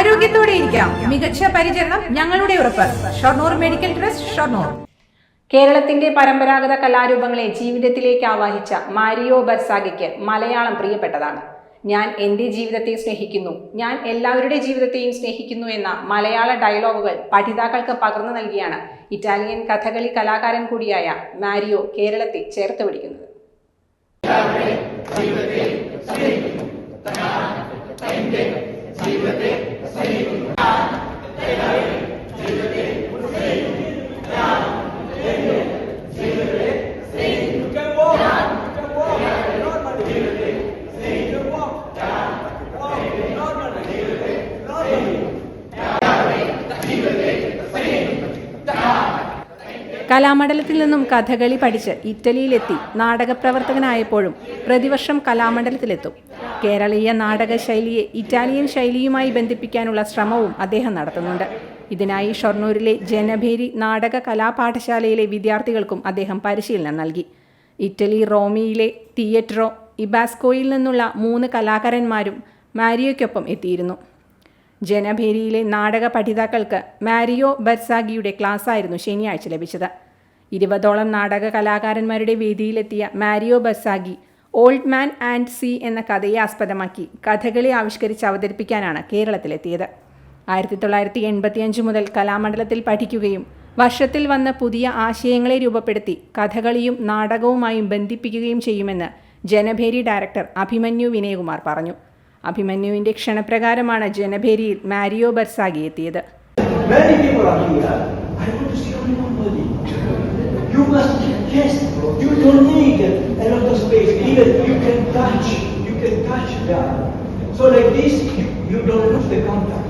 ആരോഗ്യത്തോടെ ഇരിക്കാം മികച്ച പരിചരണം ഞങ്ങളുടെ ഉറപ്പ്. Shoranur medical trust Shoranur. കേരളത്തിന്റെ പരമ്പരാഗത കലാരൂപങ്ങളെ ജീവിതത്തിലേക്ക് ആവാഹിച്ച മാരിയോ ബർസാഗയ്ക്ക് മലയാളം പ്രിയപ്പെട്ടതാണ്. ഞാൻ എന്റെ ജീവിതത്തെ സ്നേഹിക്കുന്നു. ഞാൻ എല്ലാവരുടെ ജീവിതത്തെയും സ്നേഹിക്കുന്നു എന്ന മലയാള ഡയലോഗുകൾ പഠിതാക്കൾക്ക് പകർന്നു നൽകിയാണ് ഇറ്റാലിയൻ കഥകളി കലാകാരൻ കൂടിയായ മാരിയോ കേരളത്തെ ചേർത്ത് പിടിക്കുന്നത്. കലാമണ്ഡലത്തിൽ നിന്നും കഥകളി പഠിച്ച് ഇറ്റലിയിലെത്തി നാടകപ്രവർത്തകനായപ്പോഴും പ്രതിവർഷം കലാമണ്ഡലത്തിലെത്തും. കേരളീയ നാടക ശൈലിയെ ഇറ്റാലിയൻ ശൈലിയുമായി ബന്ധിപ്പിക്കാനുള്ള ശ്രമവും അദ്ദേഹം നടത്തുന്നുണ്ട്. ഇതിനായി ഷൊർണൂരിലെ ജനഭേരി നാടക കലാപാഠശാലയിലെ വിദ്യാർത്ഥികൾക്കും അദ്ദേഹം പരിശീലനം നൽകി. ഇറ്റലി റോമിയിലെ തിയേറ്ററോ ഇബാസ്കോയിൽ നിന്നുള്ള മൂന്ന് കലാകാരന്മാരും മാരിയോയ്ക്കൊപ്പം എത്തിയിരുന്നു. ജനഭേരിയിലെ നാടക പഠിതാക്കൾക്ക് മാരിയോ ബർസാഗിയുടെ ക്ലാസ്സായിരുന്നു ശനിയാഴ്ച ലഭിച്ചത്. ഇരുപതോളം നാടക കലാകാരന്മാരുടെ വേദിയിലെത്തിയ മാരിയോ ബർസാഗി ഓൾഡ് മാൻ ആൻഡ് സി എന്ന കഥയെ ആസ്പദമാക്കി കഥകളി ആവിഷ്കരിച്ച് അവതരിപ്പിക്കാനാണ് കേരളത്തിലെത്തിയത്. ആയിരത്തി തൊള്ളായിരത്തി എൺപത്തിയഞ്ച് മുതൽ കലാമണ്ഡലത്തിൽ പഠിക്കുകയും വർഷത്തിൽ വന്ന പുതിയ ആശയങ്ങളെ രൂപപ്പെടുത്തി കഥകളിയും നാടകവുമായും ബന്ധിപ്പിക്കുകയും ചെയ്യുമെന്ന് ജനഭേരി ഡയറക്ടർ അഭിമന്യു വിനയകുമാർ പറഞ്ഞു. അഭിമന്യുവിന്റെ ക്ഷണപ്രകാരമാണ് ജനഭേരിയിൽ മാരിയോ ബർസാഗി എത്തിയത്. So like this, you don't lose the contact.